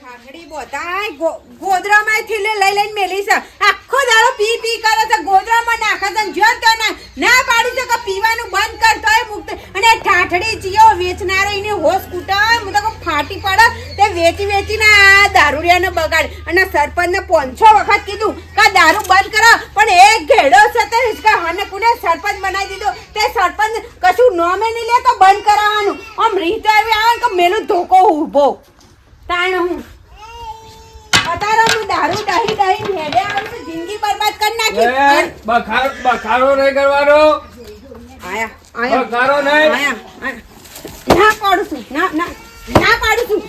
ઠાકડી બોતાય ગોદરામાંથી લે- લઈ લઈને મેલી છે આખો દાડો પી પી કરે છે ગોદરામાં નાખે છે જો તો ના ના પાડી છે કે પીવાનું બંધ કર, તોય મુક્ત. અને ઠાઠડી ચિયો વેચનારો એને હોશ કૂટા હું તો ફાટી પડે, તે વેચી વેચીને આ દારૂડિયાને બગાડ. અને સરપંચને પાંચસો વખત કીધું કે દારૂ બંધ કરો, પણ એ ઘેડો છે તે હિચકા હને કુને સરપંચ બનાવી દીધો. તે સરપંચ કશું નોમે નહીં લે તો બંધ કરાવવાનું. આમ રીતે આવી આવે કે મેલું ધોકો ઊભો. તાણ હું. અતારો હું દારૂ ડાહી ડાહી ભેડે આવશે જિંદગી બરબાદ કરી નાખી. બખારો બખારો નહીં કરવાનો. આયા બખારો નહીં. ના પાડું છું ના ના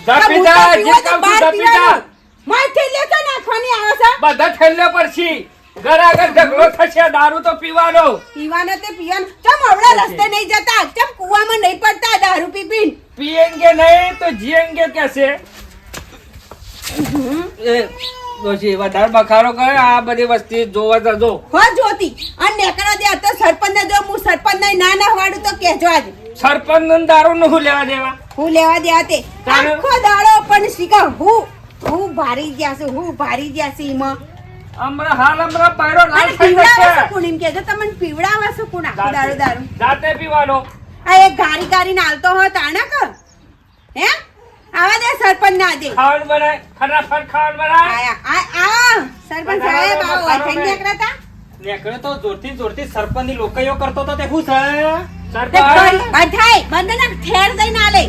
તો દારૂ તો પીવાનો. પીવાનો તે પીવાનો. ચમ હમણાં રસ્તે નહીં જતા? ચમ કુવામાં નહીં પડતા દારૂ પીપી પીએંગે નહીં તો જીએંગે કેસે એ ડોશી વધારે બખારો કરે આ બધી વસ્તી જોવા જજો હો જોતી. અને નેકળા દે તો સરપંચ જો હું સરપંચ ના ના વાળું તો કહેજો આજે. સરપંચનું દારૂ નું લેવા દેવા? હું લેવા દે તે. આખો દાડો પણ શીખા હું હું ભારી ગયા છું હું ભારી ગયા છું ઈમાં હમણાં હાલ હમણાં પાયરો લાલ થઈ જશે. શું કોણ એમ કહેજો તમને પીવડાવે શું કોણ આખો દાડો દારૂ? જાતે પીવાનો. આ એક ગારી ગારી નાલતો હોય તાણા ક હે? આવા દે સરપંચ ના દે. ખાવાનું બનાય ફટાફટ ખાવાનું બનાય. આ આ સરપંચ સાહેબ આવો થઈ નીકળ્યા તા નીકળ્યો તો જોરથી જોરથી સરપંચની લોકાઈઓ કરતો તો તે શું છે? સરપંચ. બધાય થાય બંધ ના ઠેર દઈને આલે.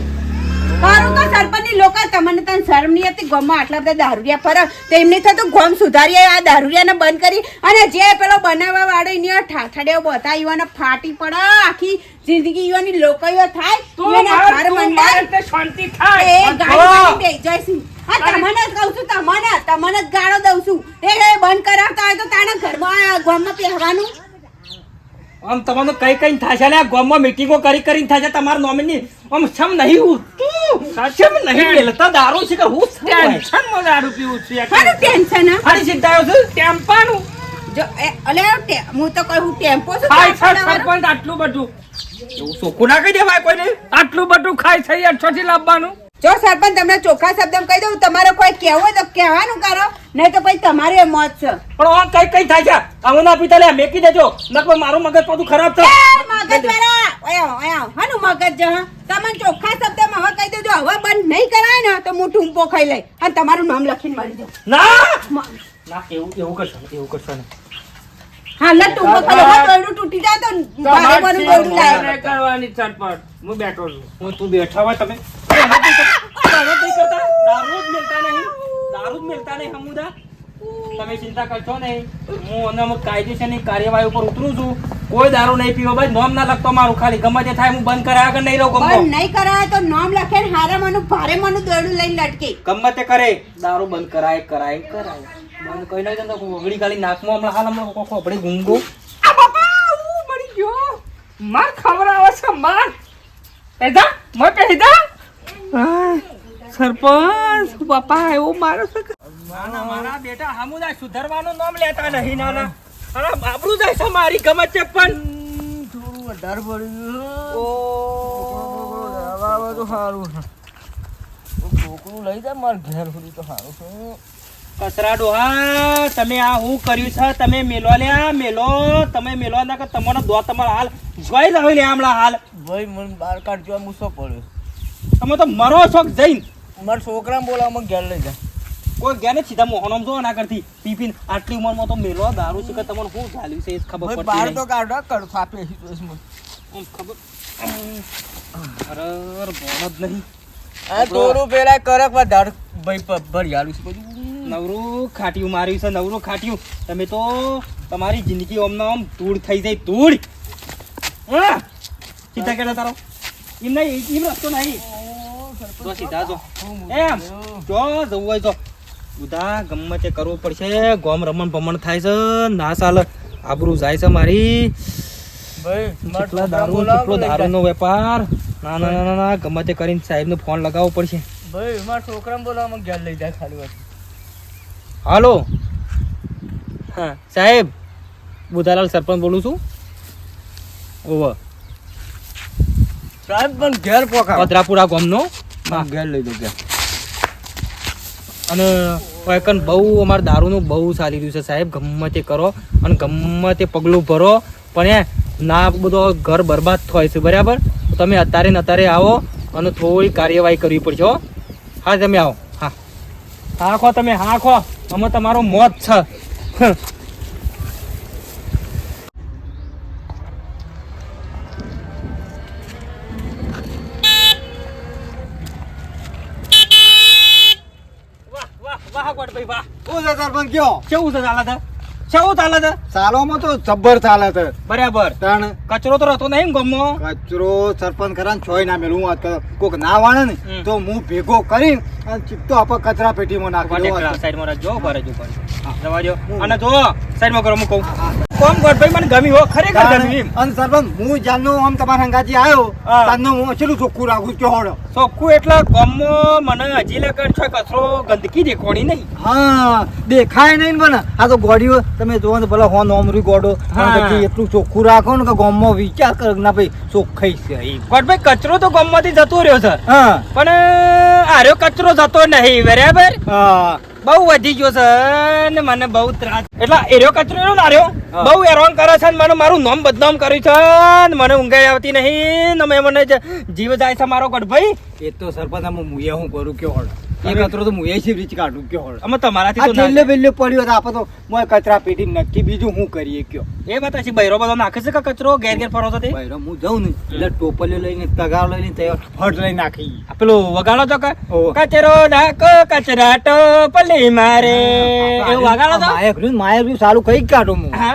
મારું તો સરપંચની લોકો તમને તને શરમ નહીં હતી ગોમમાં આટલા બધા દારૂડિયા ફરે. તો એમની થતું ગોમ સુધારીએ આ દારૂડિયાને બંધ કરી. અને જે પેલો બનાવવા વાળો એની ઠાઠડિયો બતા ઈવાને ફાટી પડે. આખી જિંદગી ઈવાની લોકોયો થાય. તું ઘર મંડાય શાંતિ થાય. ગાડી ગાડી બેસી જઈશું. હા, તમને જ કહું છું તમને તમને જ ગાળો દઉં છું. એ બંધ કરાવતા હોય તો તારા ઘરમાં ગામમાં પહેરવાનું? આમ તમને કઈ કઈ થશે ને ગામમાં મીટિંગો કરી કરીને થશે તમારા નોમિની આમ સમ નહીં ઉઠતું સમ નહીં મેલતા દારૂ છે કે હું ટેન્શનમાં દારૂ પીવું છું એક. ટેન્શન હા? આવ્યો છે? ટેમ્પાનું. જો અલે હું તો કહું ટેમ્પો છું ખાય છે સરપંચ આટલું બધું. એવું ચોખ્ખું ના કહી દેવાય કોઈને? આટલું બધું ખાય છે યાર છોથી લાવવાનું. જો સરપંચ તમને ચોખ્ખા શબ્દમાં કહી દઉં તમારે કોઈ કહેવું હોય તો કહેવાનું કરો. નહીં તો પછી તમારે મોત છે. પણ આ કઈ કઈ થાય છે? આવું ના પીતા લે મેકી દેજો. નકર મારું મગજ બધું ખરાબ થાય મગજ મારા! ઓયા ઓયા હાનું મગજ જ હા? તમને ચોખ્ખા શબ્દમાં હવે કહી દેજો. હવે બંધ નહીં કરાય ને તો હું ટૂંપો ખાઈ લઈ અને તમારું નામ લખીને મારી દો ના! ના એવું એવું કરશો એવું કરશો ને હા લે ટૂંપો ખાઈ લઉં. હવે દોરડું તૂટી જાય તો મારે બનું દોરડું લાય. કરવાની? ચટપટ. હું બેઠો છું. હું તું બેઠા હોય તમે. દારૂ જ મિલતા નહીં. દારૂ જ મિલતા નહીં હમુદા. તમે ચિંતા કરશો નહીં. હું અને અમુક કાયદેસરની કાર્યવાહી ઉપર ઉતરું છું. કોઈ દારૂ નહીં પીવો ભાઈ. નોમ ના લખતો મારું ખાલી ગમે તે થાય હું બંધ કરાયા કે નહીં રહું બંધ નહીં કરાય તો નામ લખે ને હારે મનું ભારે મનું દોડું લઈને લટકે. ગમે તે કરે. દારૂ બંધ કરાય કરાય કરાય. બંધ કઈ નહીં તો ઓગળી ખાલી નાકમાં હમણાં હાલ હમણાં કોકો આપણે ગુંગો. મરી ગયો. માર ખબર આવે છે માર. પેદા મોય પેદા સરપંચ બાપા એવો મારો છે મારા મારા બેટા હમુદા સુધરવાનું નામ લેતા નહીં નાના અરે બાબરું જાય છે મારી ગમે છે પણ થોડું વધારે પડ્યું ઓ. આવે તો સારું છે છોકરું લઈ જાય મારા ઘેર સુધી તો સારું છે. કચરા ડોહા તમે આ હું કર્યું છે તમે મેલો લ્યા મેલો. તમે મેલો ના કે તમારો દો તમારા હાલ. જોઈ લાવી લે હમણાં હાલ. ભાઈ મને બહાર કાઢજો મૂસો પડ્યો તમે તો મરો છો જઈને. મારા છોકરાને બોલાવવામાં ઘેર લઈ જાય કોઈ ગયા ને સીધા મોહનમ જો ના કરતી પીપીન આટલી ઉંમરમાં તો મેલો દારૂ છે કે તમને શું ચાલ્યું છે એ ખબર ભાઈ પડતી બહાર તો કાઢો કર મને આમ ખબર અરે જ નહીં. આ દોરું પેલા કરક વધારે ભાઈ પ- ભરી આલું છે. બધું નવરું ખાટિયું માર્યું છે નવરું ખાટિયું. તમે તો તમારી જિંદગી ઓમના ઓમ ધૂળ થઈ જાય ધૂળ. હા? સીધા કેતા તારો. એમ નહીં એમ રસ્તો નહીં. તો સીધા જો. એમ જો જવું હોય જો. બધા ગમે તે કરવું પડશે. ગોમ રમણ ભમણ થાય છે. ના ચાલે આબરું જાય છે મારી. ભાઈ મારા કેટલા દારૂ કેટલો દારૂનો વેપાર. ના ના ના ના ગમે તે કરીને સાહેબનો ફોન લગાવવો પડશે. ભાઈ મારા છોકરાને બોલાવવામાં ઘેર લઈ જાય ખાલી હાલો. હા સાહેબ બુધાલાલ સરપંચ બોલું છું. ઓવર સાહેબ પણ ઘેર પોખા પદરાપુરા ગામનો. ઘેર લઈ દો ઘેર અને વાયકન બહુ અમારે દારૂનું બહુ ચાલી રહ્યું છે સાહેબ, ગમે કરો અને ગમે તે પગલું ભરો. પણ એ ના બધો ઘર બરબાદ થાય છે, બરાબર? તમે અત્યારે ને અત્યારે આવો અને થોડી કાર્યવાહી કરવી પડશે, હા. તમે આવો. હા. હા ખો તમે હા ખો અમે તમારો મોત છે. સરપંચ કયો? કેવું છે ચાલે છે? કેવું ચાલે છે? સાલોમાં તો જબ્બર ચાલે છે. બરાબર. તાણ. કચરો તો રહેતો નહીં ગમો કચરો સરપંચ ખરા છોય ના મેલું. વાત કોક ના વાળે ને તો હું ભેગો કરી અને ચીપતો આપણે કચરા પેટીમાં નાખી સાઈડમાં રાખજો રહેજો ઊભા જવા. અને જો સાઈડમાં કરો હું કહું. કોમ ગોડભાઈ મને ગમી હો ખરેખર ગમી એમ. અને સરપંચ હું જાનનો આમ તમારા હંગાજી આવ્યો. તારનો હું ચેટલું ચોખ્ખું રાખું છું હોડો ચોખ્ખું એટલે ગમો મને હજી લગન છે કચરો ગંદકી દેખોડી નહીં. હા દેખાય નહીં મને. આ તો ગોડીઓ તમે જોવો તો ભલે હોન ઓમરી ગોડો એટલું ચોખ્ખું રાખો ને કે ગામમાં વિચાર કર ના ભાઈ ચોખ્ખાઈ છે. ગોડભાઈ કચરો તો ગમમાંથી જતો રહ્યો છે. પણ આર્યો કચરો જતો નહીં બરાબર? હા. બહુ વધી ગયો છે ને મને બહુ ત્રાસ. એટલે એર્યો કચરો એનો નાર્યો હા. બહુ હેરાન કરે છે ને મને મારું નામ બદનામ કર્યું છે ને મને ઊંઘાઈ આવતી નહીં. ને મેં મને જીવ જાય છે મારો ગઢભાઈ એ તો સરપંચ હું મુએ હું કરું? કે એ કચરો તો મુએ છે રીચ કાઢું કયો અમે તમારાથી તો છેલ્લે બેલ્લે પડ્યો હતો આપણે તો મોય કચરા પેટી નક્કી બીજું હું કરીએ કયો. એ બતા છે બૈરો બધો નાખે છે કે કચરો? ઘેર ઘેર ફરો તો તે? બૈરો હું જઉં ને એટલે ટોપલીઓ લઈને તગાર લઈને તે ફટ લઈને નાખી. પેલો વગાડો તો કે. કચરો નાખો કચરા ટોપલી મારે. એવું વગાડો તો? માયક માયક સારું કઈ કાઢું હું. હા.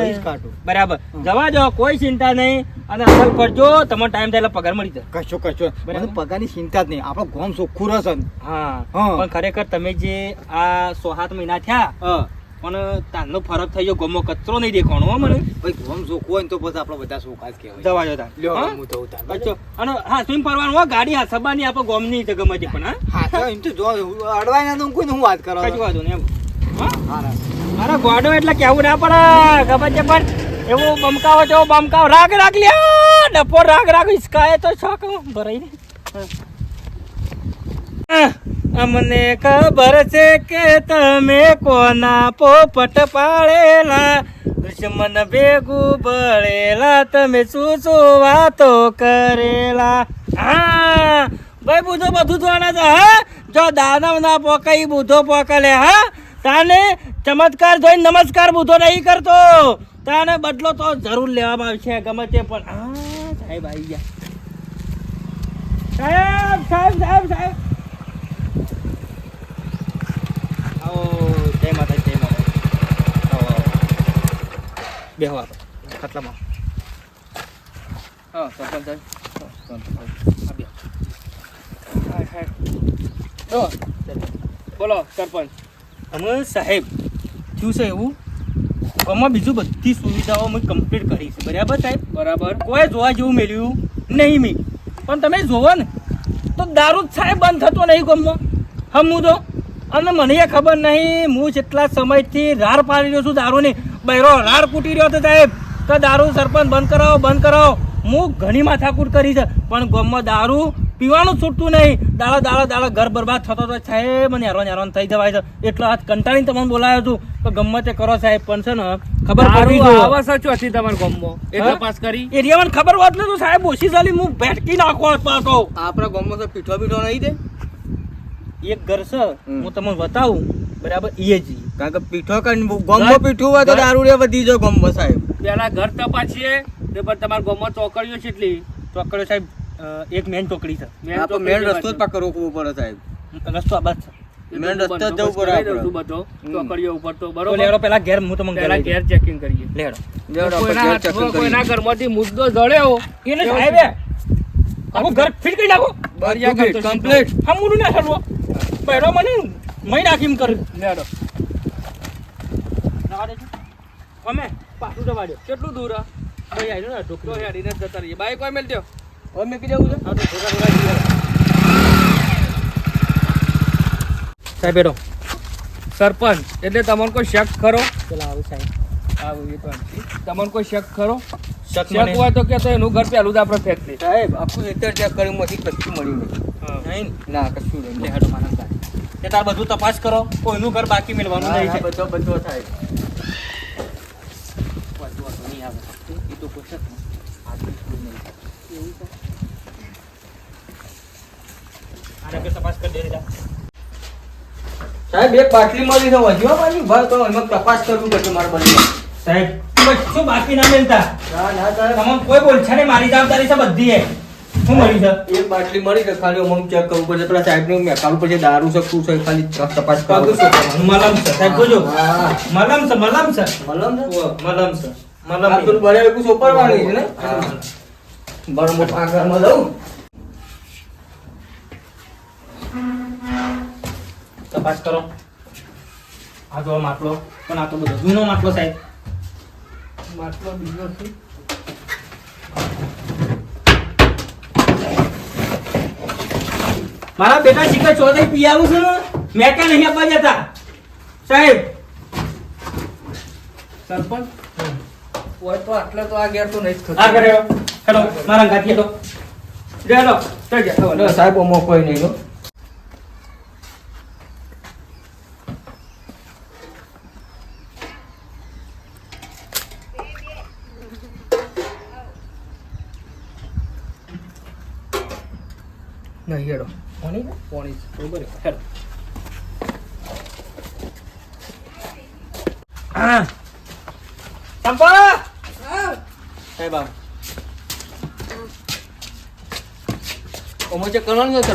કઈ કાઢું. બરાબર. જવા દો કોઈ ચિંતા નહીં. અને અસલ કરજો તમને ટાઈમ થાય પગાર મળી જાય. કશો કશો. મને પગારની ચિંતા જ નહીં. આપણો ગોમ ચોખ્ખું રહેશે હા. પણ ખરેખર તમે જે આ સો સાત મહિના થયા પણ તારનો ફરક થઈ ગયો ગોમો કચરો નહીં દેખાણો મને. ભાઈ ગોમ ચોખ્ખું હોય ને તો પછી આપણે બધા ચોખ્ખા જ કહેવાય. જવા જતા લ્યો હા? જઉં તાર. અને હા સ્વિમ ફરવાનું હો ગાડી હા સબાની આપો ગોમની જગ્યામાંથી પણ હા? હા તો એમ તો જો અડવાય ના તો કોઈ હું વાત કરો? કશું વાંધો નહીં એમ. મારા ગોડો એટલે કેવું ના પડે, ખબર છે પણ એવું બમકાવો તો બમકાવ. રાગ રાગ લ્યા ડપો રાગ રાગ હિસકાય તો શોખ ભરાઈ અમને ખબર છે કે તમે કોના પોપટ પાળેલા દુશ્મન ભેગું બળેલા તમે શું શું વાતો કરેલા? હા, ભાઈ, બુધો બધું જોવાના છે હા? જો દાનવ ના પોકાઈ, બુધો પોકલે, હા? તાને ચમત્કાર જોઈને નમસ્કાર બુધો નહીં કરતો. તાને બદલો તો જરૂર લેવામાં આવશે, ગમે તે પણ. હા સાહેબ આવી ગયા. સાહેબ સાહેબ સાહેબ સાહેબ. આવો, જય માતા જય માતા આવો. બેહો આપણે ખાટલામાં. હા, સરપંચ સાહેબ. બોલો, સરપંચ. અમે સાહેબ શું છે એવું? આમાં બીજું બધી સુવિધાઓ અમે કમ્પ્લીટ કરી છે. બરાબર સાહેબ? બરાબર. કોઈ જોવા જેવું મેળ્યું નહીં મી. પણ તમે જોવો ને તો દારૂ જ સાહેબ બંધ થતો નહીં ગમમાં. હમું તો. અને મને એ ખબર નહીં હું જેટલા સમયથી રાર પાડી રહ્યો છું દારૂની. બૈરો રાર કૂટી રહ્યો હતો સાહેબ. તો દારૂ સરપંચ બંધ કરાવો બંધ કરાવો. હું ઘણી માથાકૂટ કરી છે. પણ ગમમાં દારૂ પીવાનું છૂટતું નહીં. દાડા દાડા દાડા ઘર બરબાદ થતો તો સાહેબ મને હેરાન હેરાન થઈ જવાય છે. એટલો હાથ કંટાળીને તમને બોલાયો છું તો ગમે તે કરો સાહેબ પણ છે ને ખબર પડવી જોઈએ આવા સાચું હતી તમારા ગામમાં એટલે પાસ કરી. એરિયામાં ખબર વાત નતો સાહેબ ઓછી સાલી હું ભેટકી નાખો હોત પાછો. આપણા ગામમાં તો પીઠો પીઠો નહીં દે. એક ઘર છે હું તમને બતાવું. બરાબર એ જ. કારણ કે પીઠો કરીને ગામમાં પીઠું હોય તો દારૂ રે વધી જાય ગામમાં સાહેબ. પેલા ઘર તપાસીએ. તે પણ તમારા ગામમાં ચોકડીઓ છે એટલી. ચોકડીઓ સાહેબ એક મેન ટોકડી છે. મેન આપણે મેન રસ્તો જ પાકો રોકવો પડે સાહેબ. રસ્તો આ બાદ છે. મેન રસ્તો જ જવું પડે આપણે. બધો. હમ. ચોકડીઓ ઉપર તો તો બરોબર. લેડો પેલા ઘેર હું તમને પેલા ઘેર ચેકિંગ કરીએ. લેડો લેડો ઘેર ચેક હાથમાં કરીએ. કોઈના ઘરમાંથી મુદ્દો જળ્યો એને સાહેબ આખું ઘર ફિટ કરી નાખો. બરિયા કરી કમ્પ્લીટ હા મુનું ના થરવો બેડો મને મહી નાખી કર. કર્યું લેડો અમે? પાછું જવા દો. કેટલું દૂર આ? ભાઈ આઈ ને તો ઢોકળી હેડીને જતા રહીએ. બાઈક કોઈ મેલ દ્યો. હવે મેં કીધું છે. સાહેબ બેઠો. સરપંચ એટલે તમને કોઈ શક ખરો? પેલા આવું સાહેબ. આવું એ પણ તમને કોઈ શક ખરો? શક હોય તો કે તો એનું ઘર પેલું જ આપણે ફેંક દઈએ. સાહેબ આખું ખેતર ચેક કર્યું માંથી કશું મળ્યું નહીં. ના? કશું નહીં. હેડો માનસ સાહેબ. તાર બધું તપાસ કરો કોઈનું ઘર બાકી મેળવાનું નહીં છે. બધો બધો થાય વાંધો વાંધો નહીં આવે એ તો પૂછે જ ને. આટલું થોડું નહીં થાય. એવું છે? આને કે તપાસ કરી દે જા. સાહેબ એક બાટલી મળી છે વધ્યો પાછી. ભર તો એમાં તપાસ કરવું પડશે મારે બધી સાહેબ બસ શું બાકી ના મેલતા? ના ના સાહેબ. તમામ કોઈ બોલ છે ને મારી જવાબદારી છે બધી એ શું મળી છે? એક બાટલી મળી છે ખાલી અમુક ચેક કરવું પડશે. પેલા સાહેબનું મેકાલું પડશે દારૂ છે શું છે ખાલી તપાસ કરવું મલમ છે. સાહેબ જોજો. મલમ છે મલમ છે. મલમ છે? મલમ છે. મલમ પેલું બરાબર એવું સોપરવાની છે ને? બરોબર. આગળમાં દઉં તપાસ કરો. આ જો માટલો. પણ આ તો બધો જૂનો માટલો સાહેબ. માટલો બીજો છે. મારા બેટા શીખર ચોથી પી આવું છું. મેં ક્યાં નહીં આપવા જતા? સાહેબ. સરપંચ? હોય તો આટલે તો આ ગેર તો નહીં થતો. આ કર્યો હેલો મારા ગાંઠી તો હેલો. સાહેબ અમો કોઈ નહીં લો નહીં હેડો કોની છે? પોણી બરોબર છે. હેલો. હા. ચંપા! સાહેબ આવો. ઓમો ચેક કરવાનું છે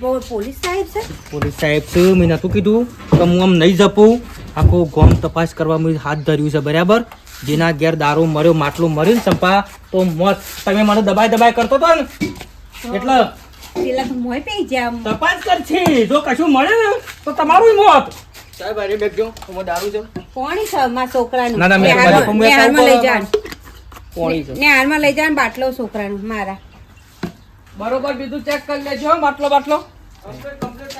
પો- પોલીસ સાહેબ છે. પોલીસ સાહેબ છે મેં નતું કીધું કે હું આમ નહીં જપું. આખું ગોમ તપાસ કરવા મેં હાથ ધર્યું છે બરાબર? જેના ઘેર દારૂ મર્યો માટલું મર્યું ને સંપા તો મોત તમે મને દબાઈ દબાઈ કરતો હતો ને? એટલે પેલા તો મોય પી આમ. તપાસ કરશે. જો કશું મળે ને તો તમારું મોત. સાહેબ અરે બેગજો હું દારૂ છે. કોણી છે માં છોકરાનું? ના, ના, મેં તમારી લઈ જાન કોણી છે? નેહાલમાં લઈ જાન બાટલો છોકરાનું મારા. બરોબર બીજું ચેક કરી લેજો હો, બાટલો બાટલો. કમ્પ્લીટ કમ્પ્લીટ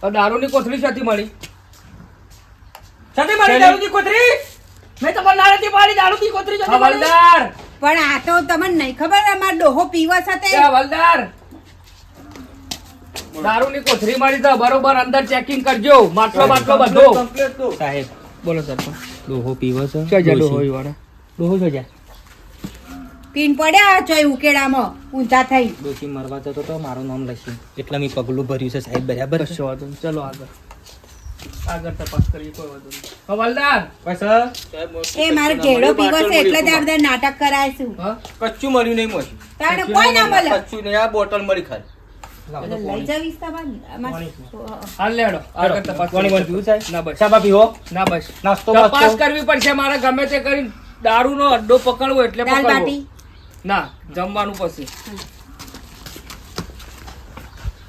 સાહેબ દારૂની કોથળી ક્યાંથી મળી. સાથે મળી દારૂની કોથળી? મેં ના પાડી જતી હવલદાર પણ આ તો તમને નહીં ખબર અમાર ડોહો પીવા સાથે હવલદાર દારૂની કોથળી મળી તો બરોબર અંદર ચેકિંગ કરજો. માટલો માટલો બધો. સાહેબ બોલો સરપંચ ડોહો પીવો છે? ક્યાં જા ડોહો વાળા? ડોહો જો જા પીન પડ્યા ચોય ઉકેડામાં ઊંધા થઈ. ડોશી મરવા જતો તો મારું નામ લખી. એટલે મેં પગલું ભર્યું છે સાહેબ બરાબર? ચલો આગળ. આગળ તપાસ કરીએ કોઈ વાંધો નહીં. હવાલદાર બસ સાહેબ એ મારો ઘેડો પીવો છે એટલે જ આપણે નાટક કરાય છું કચ્ચું મળ્યું નહીં મોં તારે કોઈ ના મળે. કચ્ચું નહીં આ બોટલ મળી ખાલી લઈ જાવીશ હાલ લેડો. આગળ તપાસ કોની કરીએ. કોની ના બસ. શાબા પીવો ના બસ. નાસ્તો તપાસ કરવી પડશે મારે ગમે તે કરી દારૂનો અડ્ડો પકડવો એટલે પકડવો. ના જમવાનું પછી.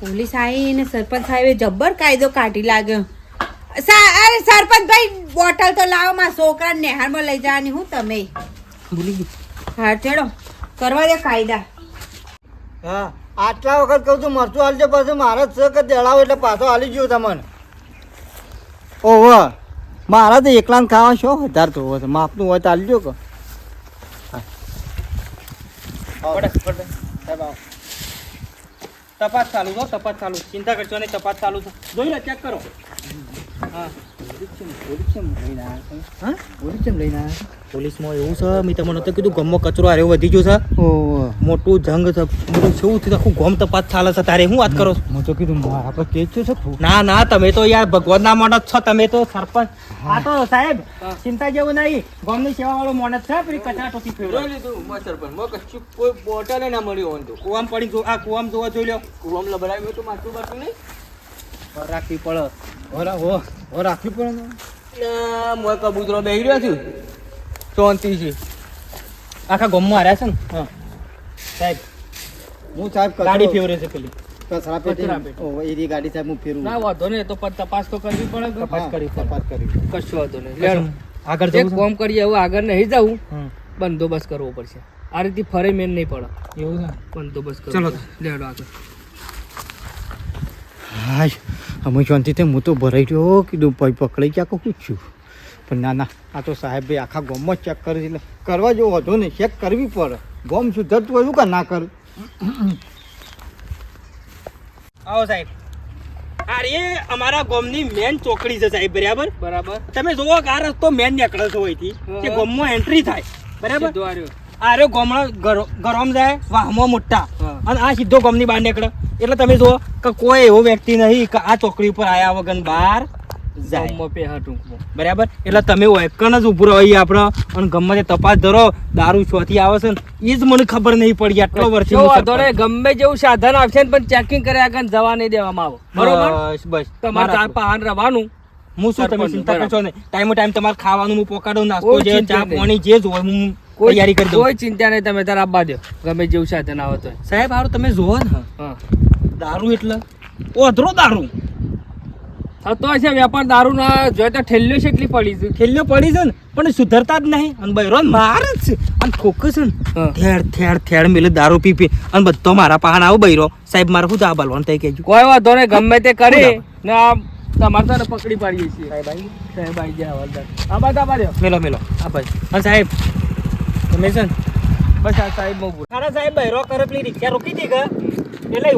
પોલીસ આવી ને સરપંચ સાહેબે જબ્બર કાયદો કાઢી લાગ્યો. અરે સરપંચ ભાઈ બોટલ તો લાવો માં છોકરા નેહાળમાં લઈ જવાની હું તમે. હા ચડો કરવા દે કાયદા હા આટલા વખત કહું છું મરચું હાલજો પાછું. મારા જ છે કે દેડાવો એટલે પાછો હાલી ગયો તમને. ઓહો મારા તો એકલાને ખાવા શો વધારે તો હોય છે? માપનું હોય તો હાલજો કે? તપાસ ચાલુ છો તપાસ ચાલુ. ચિંતા કરશો નહીં તપાસ ચાલુ છે. જોઈ લે ચેક કરો. પોલીસમાં એવું છે મેં તમને નતું કીધું ગમમાં કચરો હારે વધી ગયો છે. મોટું જંગ છે. બધું શું થયું? આખું ગોમ તપાસ ચાલે છે. તારે શું વાત કરો? તો કીધું છે ના ના તમે તો યાર ભગવાનના માણસ છો. તમે તો સરપંચ. આ તો સાહેબ ચિંતા જેવું નહીં. ગોમની સેવા વાળો માણસ છે પેલી કચરા જોઈ ફેરવો. લીધું મોં સરપંચ મોં કચ્ચું કોઈ બોટલ ના મળી હોય તો. કુવામ પડી જો આ કુવામ જોવા જોઈ લો કુવામ લબડાવ્યું તો માટલું બાટલું નહીં. રાખવી પડે. હો હો હો રાખવી પડે ને. કબૂતરો બેહી રહ્યો છું. શાંતિ છે. આખા ગોમમાં હાર્યા છે ને? હા. સાહેબ હું સાહેબ ગાડી ફેવરે છે પેલી. કચરા પેટી એરી ગાડી સાહેબ હું ફેરવું. ના વાંધો નહીં તો પણ તપાસ તો કરવી પડે તપાસ કરી તપાસ કરી કશું વાંધો નહીં. આગળ એક કોમ કરીએ હવે આગળ નહીં જવું. બંદોબસ્ત કરવો પડશે. આ રીતે ફરે મેન નહીં પડે. એવું છે? બંદોબસ્ત કરો ચલો. લેડો આગળ. હાય અમે શાંતિથી હું તો ભરાઈ રહ્યો કીધું ભાઈ પકડાઈ ગયા કહું છું. પણ ના ના આ તો સાહેબ ભાઈ આખા ગોમમાં ચેક કરે છે એટલે કરવા જેવો હતો ને ચેક કરવી પડે. ગોમ સુધરતું હોય કે ના કર? આવો સાહેબ. અરે અમારા ગોમની મેન ચોકડી છે સાહેબ બરાબર? બરાબર. તમે જોવો કે આ રસ્તો મેન નીકળે છે હોયથી હા. કે ગોમમાં એન્ટ્રી થાય. બરાબર? આરે આ રહ્યો. આ રહ્યો ગામડા ઘરો- જાય વાહમાં મોટા. અને આ સીધો ગોમની બહાર નીકળે. એટલે તમે જુઓ કે કોઈ એવો વ્યક્તિ નહીં કે આ ચોકડી ઉપર આયા વગર બહાર જાય. બરાબર? એટલે તમે એકન જ ઉભું રહી આપણે અને ગમે તે તપાસ ધરો દારૂ છોથી આવે છે ને એ જ મને ખબર નહીં પડી આટલો જો. નહીં, ગમે જેવું સાધન આવશે ને પણ ચેકિંગ કર્યા આગળ જવા નહીં દેવામાં આવો. બરોબર? બસ બસ. તમારે મારા તાર પાહન હું શું તમે ચિંતા કરશો ને ટાઈમ ટાઈમ તમારે ખાવાનું હું પોકાડો નાસ્તો જે ચા. પાણી જે જ હોય હું તૈયારી કરી દઉં. કોઈ ચિંતા નહીં તમે તાર આપવા દો. ગમે જેવું સાધન આવે તો. સાહેબ હારું તમે જોવો ને. હા. દારૂ એટલે? ઓધરો દારૂ. થતો હશે વેપાર દારૂ ના જોઈએ તો ઠેલ્યો છે એટલી પડી છે. ખેલ્યો પડી છે ને પણ સુધરતા જ નહીં. અને બૈરો માર જ છે. અને ખોખે છે ને. થેડ થેડ થેડ મેલે દારૂ પી પી. અને બધો મારા પાહણ આવો બૈરો સાહેબ મારે શું આ બાલવાનું થઈ ગયું કોઈ વાંધો નહીં ગમે તે કરી. ને આ તમારે તારે પકડી પાડીએ છીએ. સાહેબ આવી સાહેબ આવી ગયા હવાલદાર આ બાદ આ મેલો મેલો. આ ભાઈ. અને સાહેબ તમે છે ને બસ આ સાહેબ બહુ મારા સાહેબ બહેરો કરે પેલી રિક્ષા રોકી દી કે? એટલે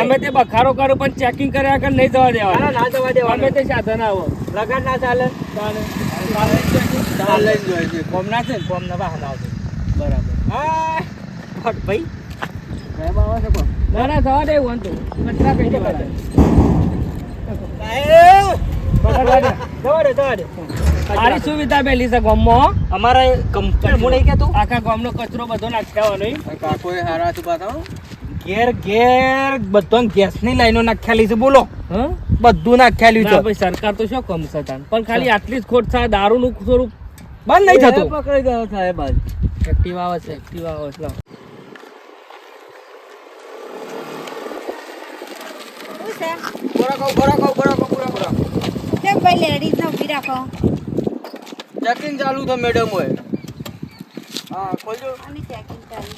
અમે તે બખારો કરો પણ ચેકિંગ કર્યા આગળ નહીં જવા દેવા ના જવા દેવા અમે તે સાધન આવો. લગાડ ના ચાલે. ચાલે. ચાલે. જ કોમ ના છે ને? કોમ ના આવશે બરાબર. હા ભટ ભાઈ. સાહેબ આવે છે કોણ ના ના જવા દે કચરા પેટી વાળા સાહેબ. પકડવા દે. જવા દે જવા દે. સારી સુવિધા મેલી છે ગામમાં અમારે કંપની હું નહીં કહેતું આખા ગામનો કચરો બધો નાખ્યાવાનો નહીં ઘેર ઘેર બધો ગેસની લાઈનો નાખ્યાલી છે બોલો. હા? બધું નાખ્યાલી છે. ભાઈ સરકાર તો શું કમ છે પણ ખાલી આટલી જ ખોટ છે દારૂનું સ્વરૂપ બંધ નહીં થતું. પકડી ગયો સાહેબ આજ. એક્ટિવ આવે છે એક્ટિવ આવે છે? કેમ ભાઈ લેડીઝ ને ઊભી રાખો? ચેકિંગ ચાલુ છે મેડમ હોય હા ખોલજો. અને ચેકિંગ ચાલુ.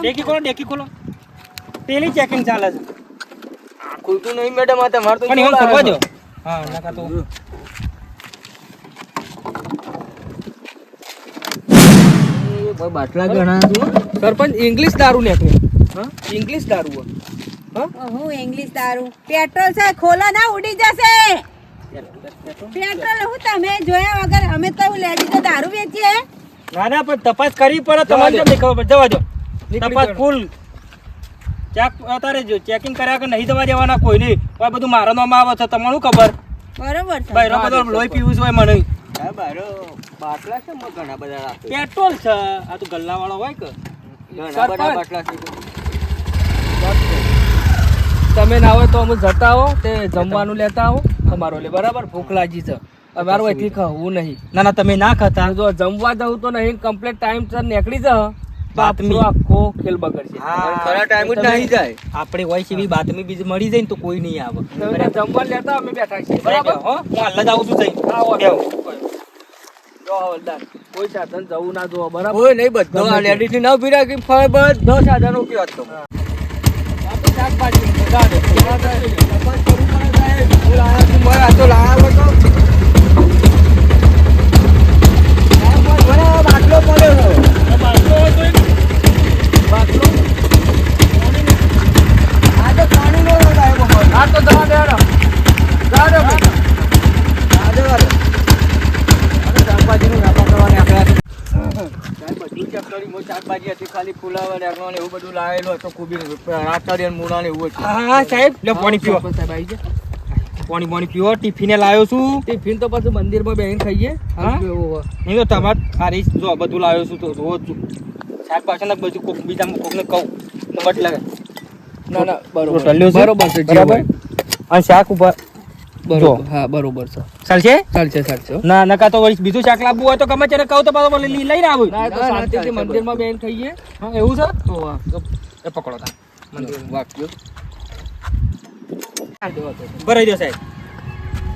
ડેકી ખોલો ડેકી ખોલો. પેલી ચેકિંગ ચાલે છે. ખુલતું નહીં મેડમ આ તમારે તો પણ ખોલવા દો. હા નકા તો. ભાઈ બાટલા ઘણા છે સરપંચ ઇંગ્લિશ દારૂ નીકળે હા? ઇંગ્લિશ દારૂ હોય. હા? હું ઇંગ્લિશ દારૂ. પેટ્રોલ છે ખોલા ના ઉડી જશે. પેટ્રોલ હું તમે જોયા વગર અમે તો લેડીઝ દારૂ વેચીએ. ના ના પણ તપાસ કરવી પડે તમારે. કેમ ખબર પડે? જવા દો. તપાસ ફૂલ. ચેક અત્યારે જો ચેકિંગ કર્યા કે નહીં જવા દેવાના કોઈ નહીં કોઈ બધું મારા નામ આવે છે તમને શું ખબર? બરોબર છે. બૈરો બધો લોહી પીવું છે મને. બાટલા છે ઘણા બધા પેટ્રોલ છે. આ તો ગલ્લા વાળો હોય કે? ઘણા બધા બાટલા છે. તમે ના હોય તો અમે જતા આવો તે જમવાનું લેતા આવો. તમારો લે. બરાબર? ભૂખ લાગી છે. અમારું અહીંથી ખાવું નહીં. ના ના તમે ના ખાતા. જો જમવા જવું તો નહીં કમ્પ્લીટ ટાઈમ સર નીકળી જા બાતમી. આખો ખેલ બગડશે. ખરા ટાઈમ જ નહીં જાય. આપણે હોય છે એવી બાતમી બીજી મળી જાય ને તો કોઈ નહીં આવે. તમે જમવા લેતા અમે બેઠા છીએ. બરાબર? હો. હું હાલ જ આવું છું જઈ આવો. જો હવલદાર. કોઈ સાધન જવું ના જોવો બરાબર? કોઈ નહીં બધો આ લેડીઝની ફળ બધો સાધનો ઉપયોગ તો આ તો શાકભાજી. દે. મારા તો લાયા તો બાટલો પડ્યો છે બાટલો આ તો આવ્યો આ તો જવા દે. જવા દે ભાઈ. આ જવા દે. આ વ્યાપાર કરવા નીકળ્યા બધું. શાકભાજી હતી ખાલી ફુલાવર ને એવું બધું લાવેલું હતું કોબી રાતડી મૂળા ને એવું હતું હા, સાહેબ પાણી પીવા સાહેબ આવી ગયા. પાણી પાણી પીવો ટિફિને લાવ્યો છું. ટિફિન તો પછી મંદિરમાં બેહીને ખાઈએ. હા? નહીં તો તમાર આ જો બધું લાવ્યો છું તો જોવો જ છું. સાહેબ પાછળ બધું કોક બીજા કોકને કહું. તો લાગે ના ના બરોબર. છે? બરોબર છે જે બરાબર. અને શાક ઉપર બરોબર હા બરોબર છે. ચાલશે? ચાલશે ચાલશે ના નકા તો વળી બીજું શાક લાવવું હોય તો ગમે ત્યારે કહું તો પાછો લઈને આવું. ના તો ના, ના, શાંતિથી મંદિરમાં બેહીને ખાઈએ. હા, એવું છે? તો. એ પકડો તા મંદિર વાક્યો ભરાઈ દો સાહેબ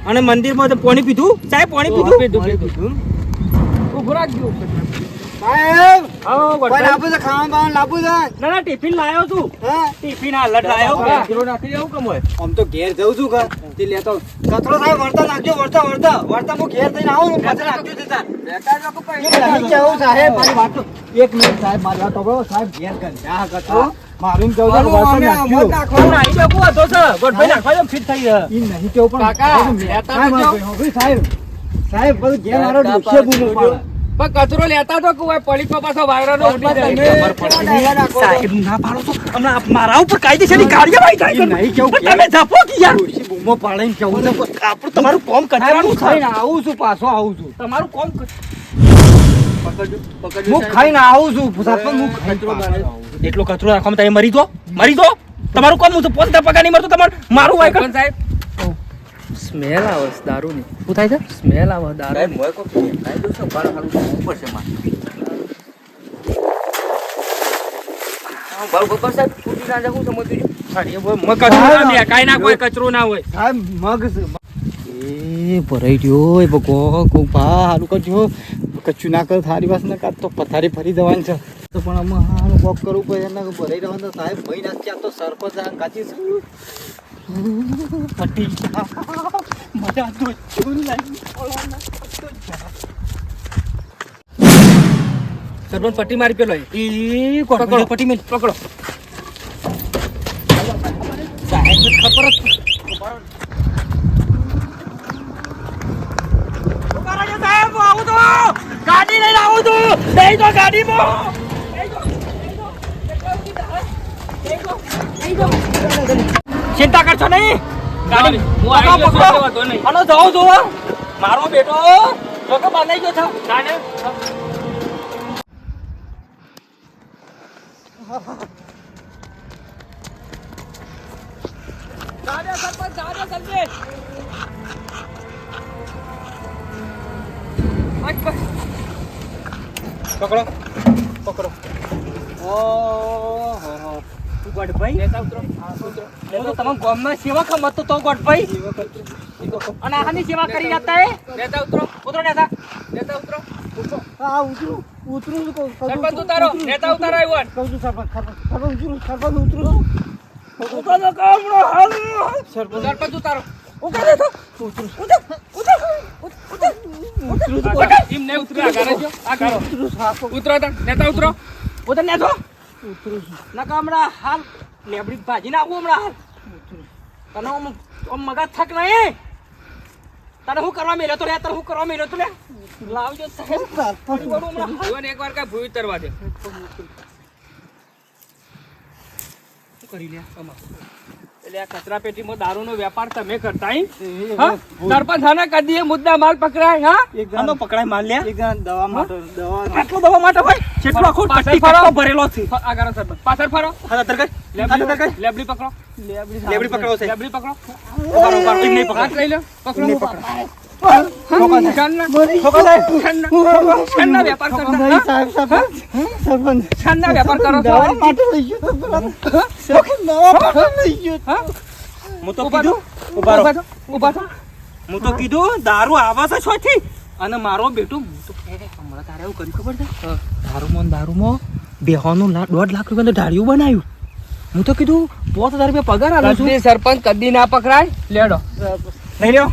અને મંદિરમાં તો પાણી પીધું? સાહેબ પાણી પીધું? પીધું, પીધું. ઉભું રાખજો. સાહેબ! આવો કોઈ ગોઠભાઈ. લાવવું છે? ખાવાનું બાવાનું લાવવું છે? ના ના ટિફિન લાયો છું. હા? ટિફિન આ જ લાયો કિલો નાખી દેવું કેમ હોય આમ તો ઘેર જઉં છું કે તે લેતો કચરો સાહેબ વળતા નાખજો હું ઘેર થઈને આવું સાહેબ મારી વાત. એક મિનિટ સાહેબ મારી વાત સાહેબ ઘેર કચરો મારું કેવું છે કે વળતા નાખજો ના ઈ શકું હતો સર ગોઠભાઈ નાખવા દો ફિટ થઈ ગયો ઈ નહીં કેવું પણ કાકા, લેતા આવજો. સાહેબ, સાહેબ બધું ગેમ મારો દુખે પાડે. પણ કચરો લેતા તો કોઈ પડી તો પાછો વાયરાનો ઉડી જાય. છો? સાહેબ ના પાડો તો હમણાં મારા ઉપર કાયદેસરની કાર્યવાહી થાય નહીં કેવું કે તમે ઝાપો કે યાર? બૂમો પાડીને કેવું? છે આપણું તમારું કોમ કચરાનું થાય આવું છું પાછો આવું છું. તમારું કોમ હું ખાઈને આવું છું સરપંચ હું ખાઈને પાછો આવું છું. એટલો કચરો રાખવામાં તમે મરી દો મરી દો તમારું કોમ હું તો પોતે પગાર નહીં મળતો તમારું. મારું વાય સાહેબ. સ્મેલ આવે છે દારૂની. શું થાય છે? સ્મેલ આવે દારૂ કાંઈ ના કોઈ કચરો ના હોય. સાહેબ મગ એ ભરાઈ ગયો એ ભગો કોક ભા હારું કરજો. કચ્છું ના કર થારી પાસે ના કાઢ તો પથારી ફરી જવાની છે. તો પણ અમે હારું વોક કરવું પડે એના ભરાઈ રહેવાનું તો સાહેબ ભાઈ નાખ્યા તો સરપંચ આ કાચી જા. મજા તો ચૂન લાગી. સરપંચ પટ્ટી મારી પેલો એ. પકડો. પટ્ટી મેલ પકડો. સાહેબ ખબર જ સાહેબ આવું તો ગાડી લઈને આવું છું. બેહી તો ગાડીમાં. ચિંતા કરશો નહીં. ગાડી હું પકડો, વાંધો જાઉં છું મારો બેટો જોકે બાંધાઈ ગયો છે. જાને સરપંચ જલ્દી બસ, બસ. પકડો. પકડો. ઓહો ગોડભાઈ લેતા ઉતરો. ઉતરો. હું તો તમારા ગામમાં સેવા ખમ હતો તો ગોડભાઈ અને આની સેવા કરી જતા લેતા ઉતરો. ઉતરો. નેતા લેતા ઉતરો. હા ઉતરું. ઉતરું કહું. સરપંચ ઉતારો. ઉતરું. છું. નેતા ઉતારો આવ્યો કહું છું સરપંચ સરપંચ. સરપંચ ઉતરું સરપંચ ઉતરું. ઉતરો તો કામનો હાલ સરપંચ સરપંચ ઉતારો. ઉતરો તો ઉતરું આ એમ નહીં ઉતરો આ ગારે જો આ ગારો હા, કહું. ઉતરો તા નેતા ઉતરો. ઉતર નેતો. ઉતરું ના કામડા હાલ લેબડી ભાજી નાખું હમણાં હાલ. તને મગા મગજ થક નહીં. તને શું કરવા મેલ્યો તો રે તને શું કરવા મેલ્યો તો લે લાવજો સાહેબ. જીવન એકવાર કાંઈ ભૂ ઉતરવા દે. શું કરી લે? એટલે આ કચરા પેટીમાં દારૂનો વેપાર તમે કરતા સરપંચ હાને કદી મુદ્દા માલ પકડાય હા એક આનો જણ- પકડાય માલ લે એક જણ દવા માટે દવા આટલો દવા માટે હોય જેટલો આખો પટ્ટી ફરો. ભરેલો છે ફ- આ ગારો સરપંચ પાછળ ફરો હા તર કઈ હા તર કઈ લેબડી પકડો લેબડી પકડો લેબડી પકડો ઉભારો, ઉભારો, એમ નહીં પકડો લઈ લો પકડો પકડો. હા? તો કીધું દારૂ આવા છે છોથી અને મારો બેટો હમણાં તારે એવું કરી ખબર દારૂમાં દારૂમાં બેહોનું દોઢ લાખ રૂપિયા ઢાળિયું બનાવ્યું. હું તો કીધું પોત હજાર રૂપિયા પગાર આવે છું. સરપંચ, કદી ના પકડાય. લેડો. લઈ લ્યો.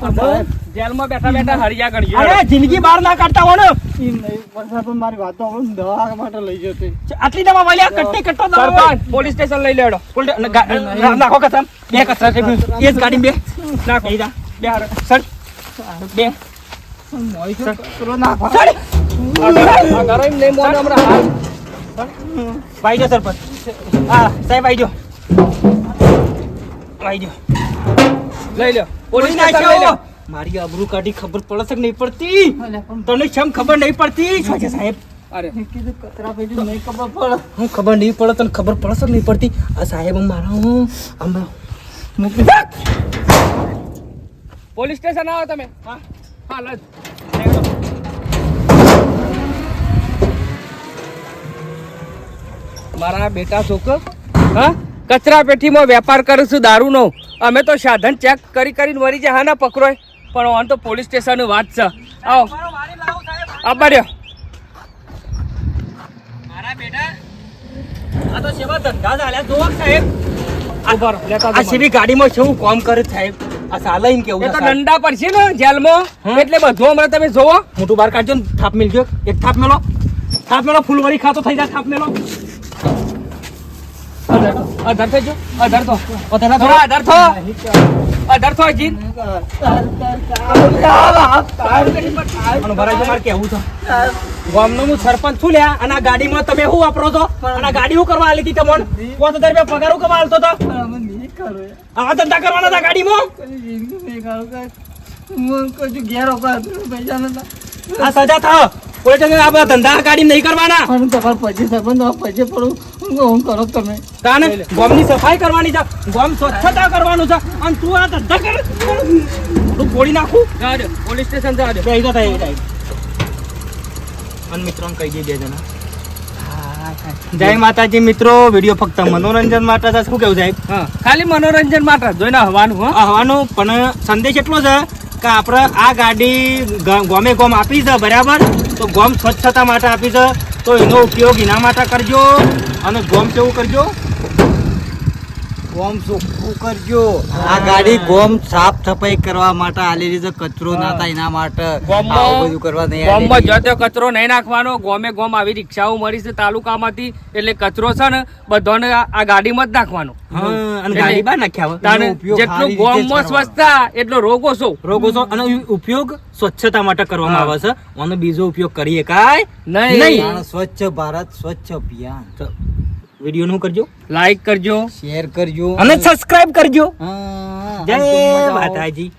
જેલમાં બેઠા બેઠા હરિયા ગણીએ અરે જિંદગી બહાર ના કાઢતા હોય ને. વરસાદ પણ મારી વાતો દવા માટે લઈ ગયો તો. આટલી દવા વાલ્યા કટ્ટી કટ્ટો દવા સરપંચ પોલીસ સ્ટેશન લઈ લેડો. નાખો કસમ. બે કસરા એ જ ગાડી બે. નાખો. બે હારે. સર. બે. ભાઈ જો સરપંચ. હા સાહેબ આવી જો. આવી જો. લઈ લો પોલીસ લો મારી અબરૂ કાઢી ખબર પડે છે કે નહીં પડતી? તને કેમ ખબર નહીં પડતી? શું સાહેબ. અરે. કીધું નહીં ખબર પડે. હું ખબર નહીં પડે તને ખબર પડે છે કે નહીં પડતી? આ સાહેબ મારા હું આમાં પોલીસ સ્ટેશન આવો તમે. હા. હા લજ મારા બેટા છોકરો હા? કચરા પેટીમાં વેપાર કરું છું દારૂનો. અમે તો સાધન ચેક કરી કરીને મરી જાય હા ના પકડોય પણ ઓન તો પોલીસ સ્ટેશનની વાત છે. આવો. આબા રહ્યો મારા આ તો સેવા ધંધા ચાલ્યા જોવો સાહેબ. આ જાઓ ગાડીમાં કેવું કામ કરે છે સાહેબ? આ સાલા એમ કેવું તો. દંડા પડશે ને જેલમાં. એટલે બધું હમણાં તમે જોવો. મોટું બહાર કાઢજો ને થાપ મિલજો એક થાપ મેલો થાપ મેલો ફૂલવાળી ખાતો થઈ જાય થાપ મેલો થો. થો હું સરપંચ છું લ્યા, અને આ ગાડીમાં તમે શું વાપરો છો? અને ગાડી શું કરવા આલી હતી તમને? પાંચ હજાર રૂપિયા પગાર શું કરવા આલતો હતો? આ ધંધા કરવાના હતા ગાડીમાં? આ સજા થાવ પોલીસ સ્ટેશન આ બધા ધંધા આ ગાડી નહીં કરવાના? તાને ગોમની સફાઈ કરવાની છે ગોમ સ્વચ્છતા કરવાનું છે અને તું આ ધંધા કર. તું ફોડી નાખું. પોલીસ સ્ટેશન દો બે તો થાય જાય અને મિત્રોને કહી દઈએ બે જણા. જય માતાજી મિત્રો વીડિયો ફક્ત મનોરંજન માટે છે. શું કેવું સાહેબ? હા ખાલી મનોરંજન માટે જોઈને હવાનું હો. આ પણ સંદેશ એટલો છે કે આપણે આ ગાડી ગોમે ગોમ આપી છે બરાબર? તો ગોમ સ્વચ્છતા માટે આપી છે. તો એનો ઉપયોગ એના માટે કરજો અને ગોમ કેવું કરજો? ગોમ ચોખ્ખું કરજો. આ ગાડી ગોમ સાફ સફાઈ કરવા માટે આલેલી છે કચરો ના થાય એના માટે બધું કરવા નહીં ગામમાં આલેલી. જો કચરો નહીં નાખવાનો ગોમે ગોમ આવી રિક્ષાઓ મળી છે તાલુકામાંથી. એટલે કચરો છે ને બધાને આ ગાડીમાં જ નાખવાનો. અને ગાડી બા નાખ્યા જેટલું ગોમમાં ગોમમાં સ્વચ્છતા એટલો રોગો છો. રોગો છો અને ઉપયોગ સ્વચ્છતા માટે કરવામાં આવે છે. અને બીજો ઉપયોગ કરીએ કાય નહીં. સ્વચ્છ ભારત સ્વચ્છ અભિયાન. વીડિયો નું કરજો. લાઈક કરજો. શેર કરજો. અને સબસ્ક્રાઇબ કરજો. જય માતાજી.